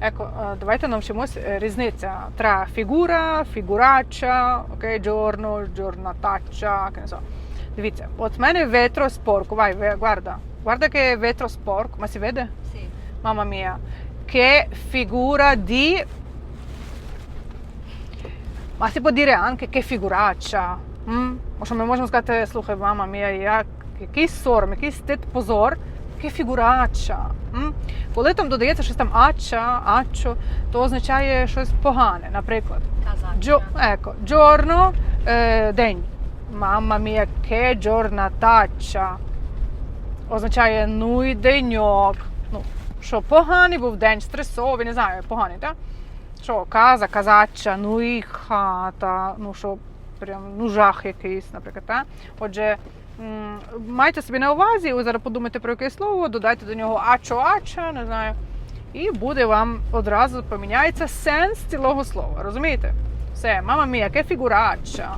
Ecco, е, давайте навчимось е, різниця tra figura, figuraccia, окей, giorno, giornataccia, che ne so. Дивіться, от в мене ветро sporco, vai, ve- guarda, guarda che vetro sporco, ma si vede? Sì. Mamma mia, che figura di... Ma si può dire anche che figuraccia. м? Бо що ми можемо сказати, слухай, мама мія, як, який сором, який стид позор, Che figuraccia. Коли там додається щось там ача, ачо, то означає щось погане, наприклад. Джо, еко, giorno, е, день. Mamma mia, che giornataccia. Означає ну й деньок. Ну, що поганий був день, стресовий, не знаю, поганий, так? Що, каза, казача, ну і хата, ну що, прям ну жах якийсь, наприклад. Так? Отже, майте собі на увазі, ви зараз подумайте про яке слово, додайте до нього ачо-ача, не знаю. І буде вам одразу поміняється сенс цілого слова. Розумієте? Все, мама мія, яке фігурача.